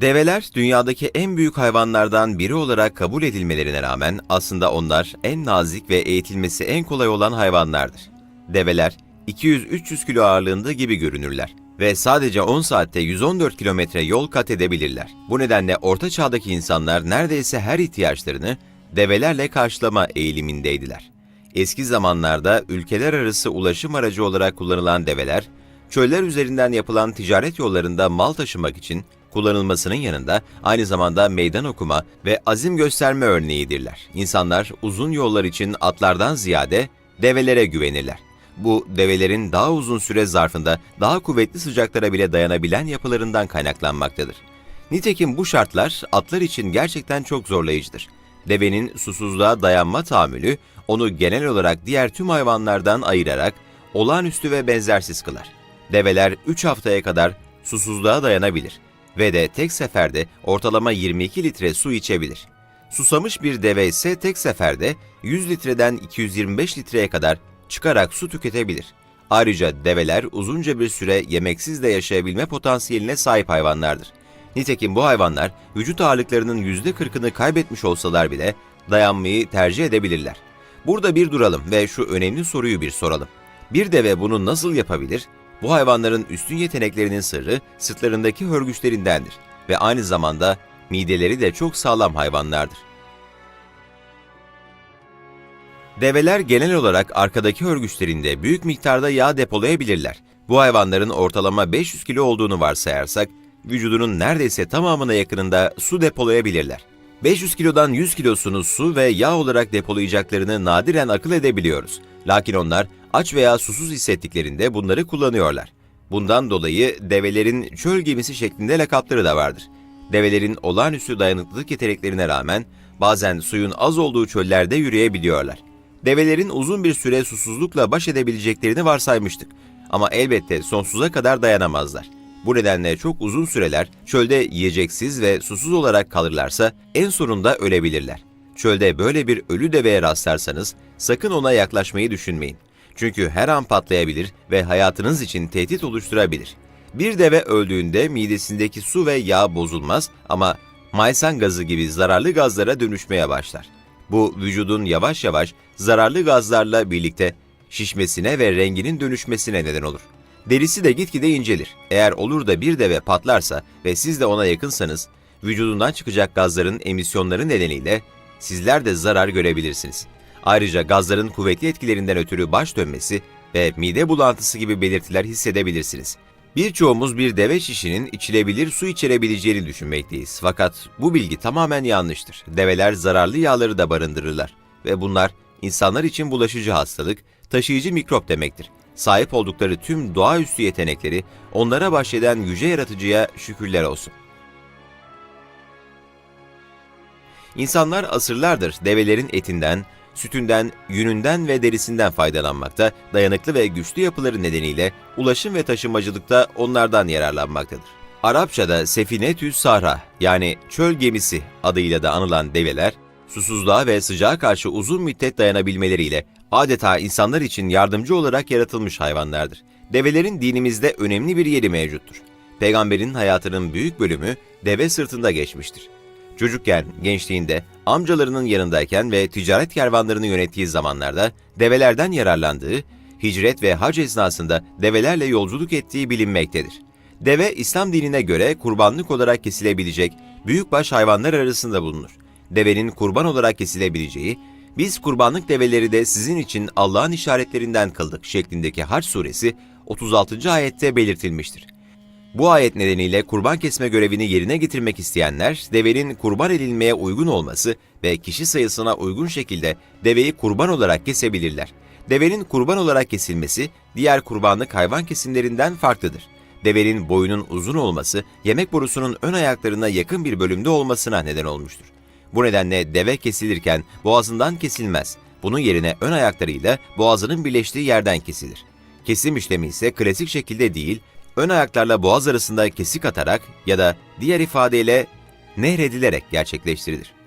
Develer dünyadaki en büyük hayvanlardan biri olarak kabul edilmelerine rağmen aslında onlar en nazik ve eğitilmesi en kolay olan hayvanlardır. Develer 200-300 kilo ağırlığında gibi görünürler ve sadece 10 saatte 114 kilometre yol kat edebilirler. Bu nedenle orta çağdaki insanlar neredeyse her ihtiyaçlarını develerle karşılama eğilimindeydiler. Eski zamanlarda ülkeler arası ulaşım aracı olarak kullanılan develer, çöller üzerinden yapılan ticaret yollarında mal taşımak için kullanılmasının yanında aynı zamanda meydan okuma ve azim gösterme örneğidirler. İnsanlar uzun yollar için atlardan ziyade develere güvenirler. Bu develerin daha uzun süre zarfında daha kuvvetli sıcaklara bile dayanabilen yapılarından kaynaklanmaktadır. Nitekim bu şartlar atlar için gerçekten çok zorlayıcıdır. Devenin susuzluğa dayanma tahammülü onu genel olarak diğer tüm hayvanlardan ayırarak olağanüstü ve benzersiz kılar. Develer 3 haftaya kadar susuzluğa dayanabilir ve de tek seferde ortalama 22 litre su içebilir. Susamış bir deve ise tek seferde 100 litreden 225 litreye kadar çıkarak su tüketebilir. Ayrıca develer uzunca bir süre yemeksiz de yaşayabilme potansiyeline sahip hayvanlardır. Nitekim bu hayvanlar vücut ağırlıklarının %40'ını kaybetmiş olsalar bile dayanmayı tercih edebilirler. Burada bir duralım ve şu önemli soruyu bir soralım. Bir deve bunu nasıl yapabilir? Bu hayvanların üstün yeteneklerinin sırrı sırtlarındaki hörgüçlerindendir ve aynı zamanda mideleri de çok sağlam hayvanlardır. Develer genel olarak arkadaki hörgüçlerinde büyük miktarda yağ depolayabilirler. Bu hayvanların ortalama 500 kilo olduğunu varsayarsak, vücudunun neredeyse tamamına yakınında su depolayabilirler. 500 kilodan 100 kilosunu su ve yağ olarak depolayacaklarını nadiren akıl edebiliyoruz. Lakin onlar aç veya susuz hissettiklerinde bunları kullanıyorlar. Bundan dolayı develerin çöl gemisi şeklinde lakapları da vardır. Develerin olağanüstü dayanıklılık yeteneklerine rağmen bazen suyun az olduğu çöllerde yürüyebiliyorlar. Develerin uzun bir süre susuzlukla baş edebileceklerini varsaymıştık. Ama elbette sonsuza kadar dayanamazlar. Bu nedenle çok uzun süreler çölde yiyeceksiz ve susuz olarak kalırlarsa en sonunda ölebilirler. Çölde böyle bir ölü deveye rastlarsanız sakın ona yaklaşmayı düşünmeyin. Çünkü her an patlayabilir ve hayatınız için tehdit oluşturabilir. Bir deve öldüğünde midesindeki su ve yağ bozulmaz ama maysan gazı gibi zararlı gazlara dönüşmeye başlar. Bu vücudun yavaş yavaş zararlı gazlarla birlikte şişmesine ve renginin dönüşmesine neden olur. Derisi de gitgide incelir. Eğer olur da bir deve patlarsa ve siz de ona yakınsanız, vücudundan çıkacak gazların emisyonları nedeniyle sizler de zarar görebilirsiniz. Ayrıca gazların kuvvetli etkilerinden ötürü baş dönmesi ve mide bulantısı gibi belirtiler hissedebilirsiniz. Birçoğumuz bir deve şişinin içilebilir su içerebileceğini düşünmekteyiz. Fakat bu bilgi tamamen yanlıştır. Develer zararlı yağları da barındırırlar ve bunlar insanlar için bulaşıcı hastalık, taşıyıcı mikrop demektir. Sahip oldukları tüm doğaüstü yetenekleri onlara bahşeden yüce yaratıcıya şükürler olsun. İnsanlar asırlardır develerin etinden, sütünden, yününden ve derisinden faydalanmakta, dayanıklı ve güçlü yapıları nedeniyle ulaşım ve taşımacılıkta onlardan yararlanmaktadır. Arapçada sefinetü sahra yani çöl gemisi adıyla da anılan develer, susuzluğa ve sıcağa karşı uzun müddet dayanabilmeleriyle adeta insanlar için yardımcı olarak yaratılmış hayvanlardır. Develerin dinimizde önemli bir yeri mevcuttur. Peygamberin hayatının büyük bölümü deve sırtında geçmiştir. Çocukken, gençliğinde, amcalarının yanındayken ve ticaret kervanlarını yönettiği zamanlarda develerden yararlandığı, hicret ve hac esnasında develerle yolculuk ettiği bilinmektedir. Deve, İslam dinine göre kurbanlık olarak kesilebilecek büyükbaş hayvanlar arasında bulunur. Devenin kurban olarak kesilebileceği, biz kurbanlık develeri de sizin için Allah'ın işaretlerinden kıldık şeklindeki Hac suresi 36. ayette belirtilmiştir. Bu ayet nedeniyle kurban kesme görevini yerine getirmek isteyenler, devenin kurban edilmeye uygun olması ve kişi sayısına uygun şekilde deveyi kurban olarak kesebilirler. Devenin kurban olarak kesilmesi, diğer kurbanlık hayvan kesimlerinden farklıdır. Devenin boyunun uzun olması, yemek borusunun ön ayaklarına yakın bir bölümde olmasına neden olmuştur. Bu nedenle deve kesilirken boğazından kesilmez. Bunun yerine ön ayaklarıyla boğazının birleştiği yerden kesilir. Kesim işlemi ise klasik şekilde değil, ön ayaklarla boğaz arasında kesik atarak ya da diğer ifadeyle nehredilerek gerçekleştirilir.